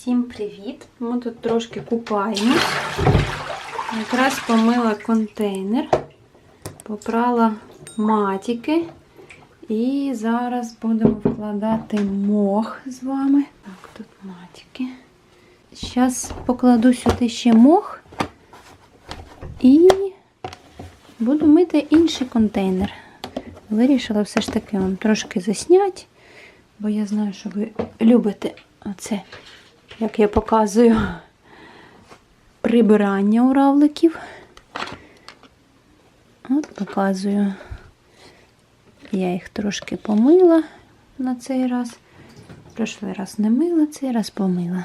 Всім привіт! Ми тут трошки купаємось. Якраз помила контейнер, попрала матіки. І зараз будемо вкладати мох з вами. Так, тут матіки. Зараз покладу сюди ще мох і буду мити інший контейнер. Вирішила все ж таки вам трошки засняти, бо я знаю, що ви любите оце, як я показую, прибирання у равликів. От показую. Я їх трошки помила на цей раз. Прошлий раз не мила, цей раз помила.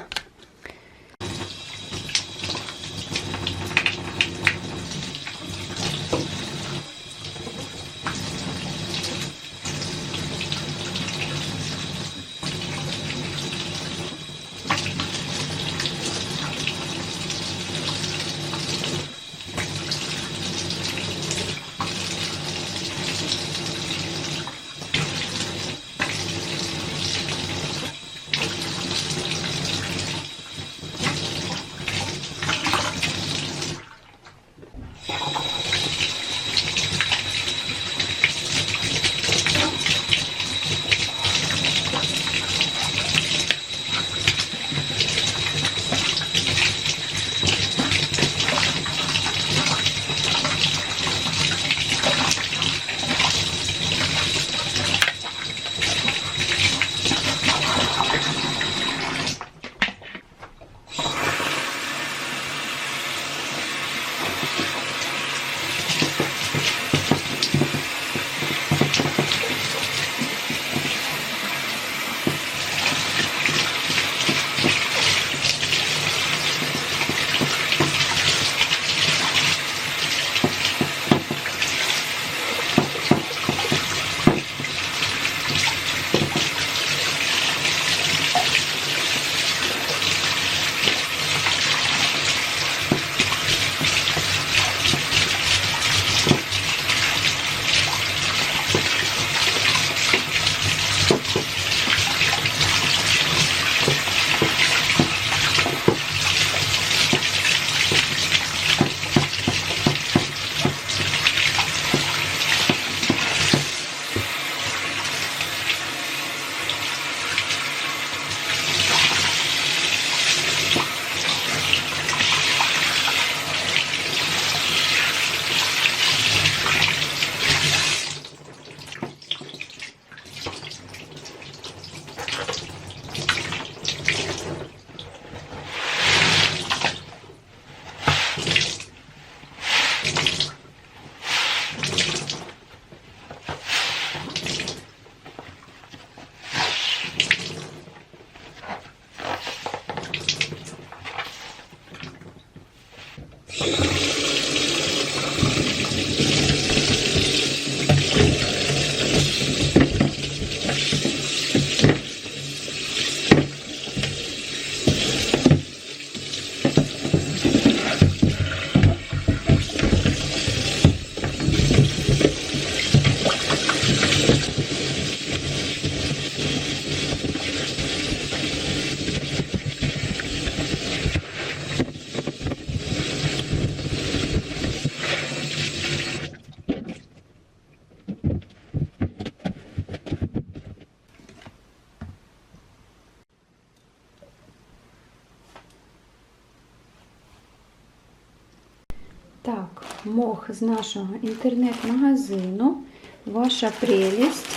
Мох з нашого інтернет-магазину. Ваша прелість.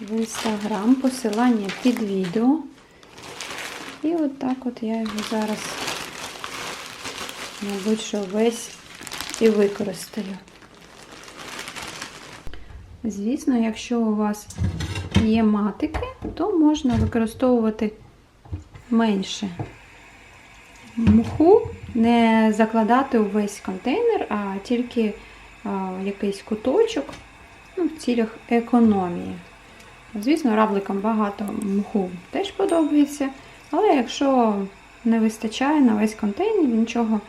В інстаграм, посилання під відео. І от так от я його зараз, мабуть, що весь і використаю. Звісно, якщо у вас є матики, то можна використовувати менше муху не закладати увесь контейнер, а тільки а, якийсь куточок ну, в цілях економії. Звісно, равликам багато муху теж подобається, але якщо не вистачає на весь контейнер, нічого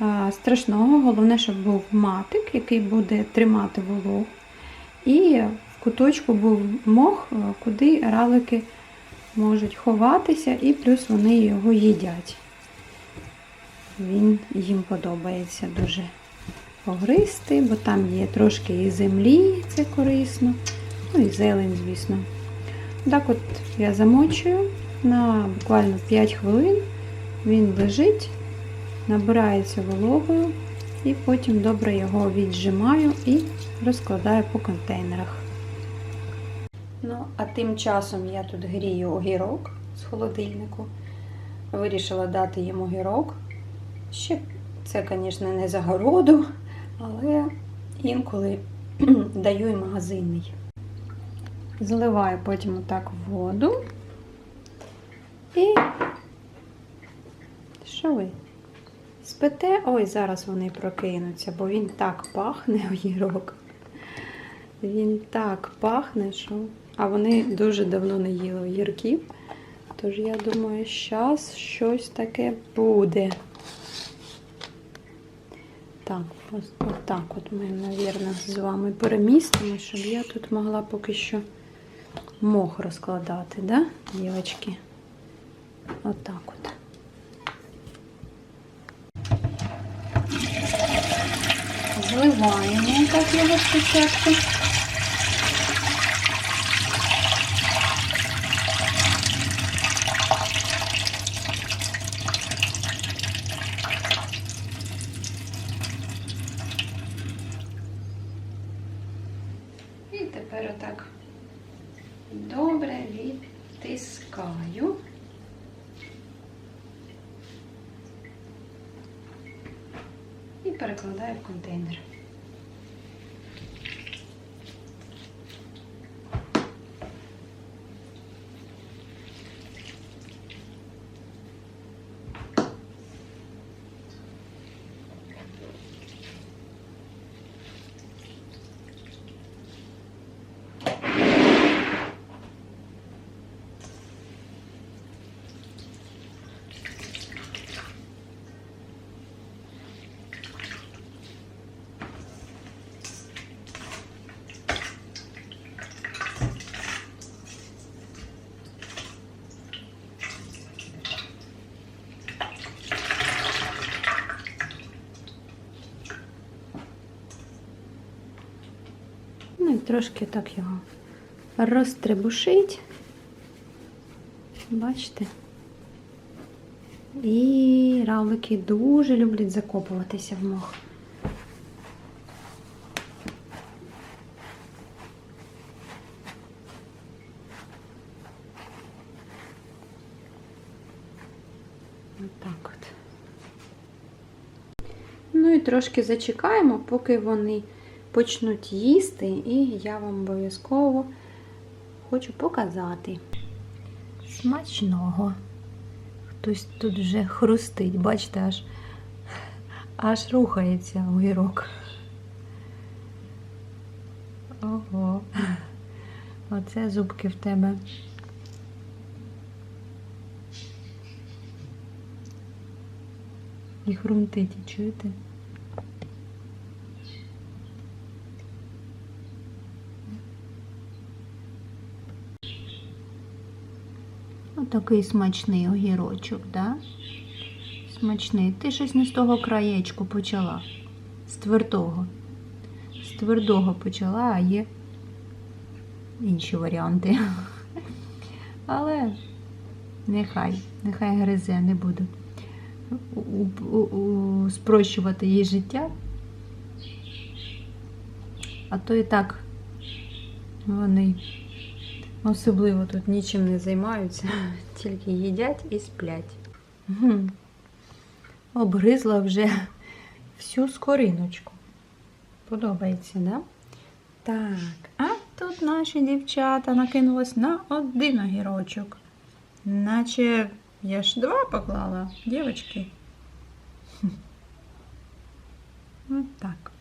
а, страшного. Головне, щоб був матик, який буде тримати вологу. І в куточку був мох, куди равлики можуть ховатися і плюс вони його їдять. Він їм подобається дуже погристи, бо там є трошки і землі, це корисно. Ну і зелень, звісно. Так от я замочую на буквально 5 хвилин. Він лежить, набирається вологою, і потім добре його віджимаю і розкладаю по контейнерах. Ну, а тим часом я тут грію огірок з холодильнику. Вирішила дати йому огірок. Ще це, звісно, не за городу, але інколи даю і магазинний. Заливаю потім отак воду. І що ви? Спите? Ой, зараз вони прокинуться, бо він так пахне огірок. Він так пахне, що. А вони дуже давно не їли огірків. Тож я думаю, зараз щось таке буде. Так, ось отак от ми, мабуть, з вами перемістимо, щоб я тут могла поки що мох розкладати, да, дівчатки? Отак от. Зливаємо так його спочатку. І тепер отак добре відтискаю. І перекладаю в контейнер. Трошки так його розтребушить. Бачите? І равлики дуже люблять закопуватися в мох. Отак от. Ну і трошки зачекаємо, поки вони почнуть їсти, і я вам обов'язково хочу показати. Смачного. Хтось тут вже хрустить, бачите, аж аж рухається огірок. Ого. Оце зубки в тебе. І хрумтить, чуєте? Отакий смачний огірочок, да? Смачний. Ти щось не з того краєчку почала. З твердого. З твердого почала, а є інші варіанти. Але нехай, нехай гризе, не буду спрощувати їй життя. А то і так вони особливо тут нічим не займаються, тільки їдять і сплять. Гм. Обгризла вже всю скориночку. Подобається, да? Так, а тут наші дівчата накинулись на один огірочок. Наче я ж два поклала, дівчатки. Ось так.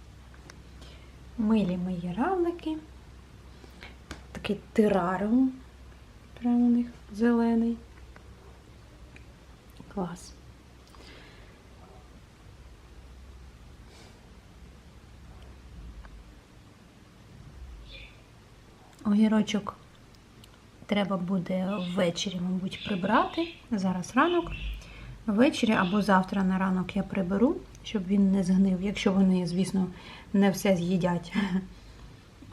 Милі мої равлики. Такий тераріум. Прямо у них зелений. Клас. Огірочок треба буде ввечері, мабуть, прибрати. Зараз ранок. Ввечері або завтра на ранок я приберу, щоб він не згнив, якщо вони, звісно, не все з'їдять.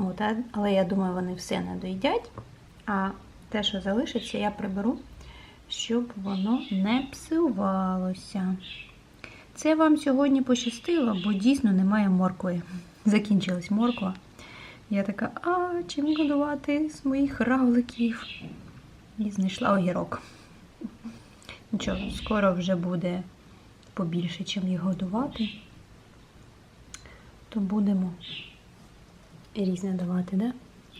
От, але я думаю, вони все не доїдять. А те, що залишиться, я приберу, щоб воно не псувалося. Це вам сьогодні пощастило, бо дійсно немає моркви. Закінчилась морква. Я така, а чим годувати з моїх равликів? І знайшла огірок. Нічого, скоро вже буде побільше, чим їх годувати. То будемо різне давати, да?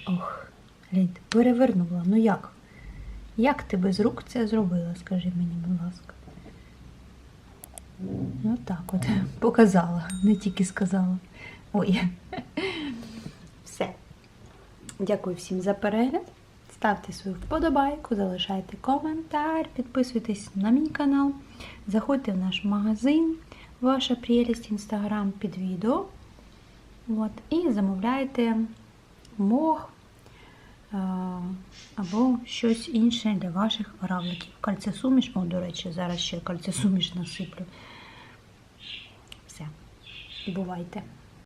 Ох, глянь, перевернула. Ну як? Як ти без рук це зробила, скажи мені, будь ласка. Ну так от, показала, не тільки сказала. Ой. Все. Дякую всім за перегляд. Ставте свою вподобайку, залишайте коментар, підписуйтесь на мій канал, заходьте в наш магазин, ваша прелість інстаграм під відео. От, і замовляйте мох е, або щось інше для ваших равликів. Кальцесуміш, о, до речі, зараз ще кальцесуміш насиплю. Все, бувайте!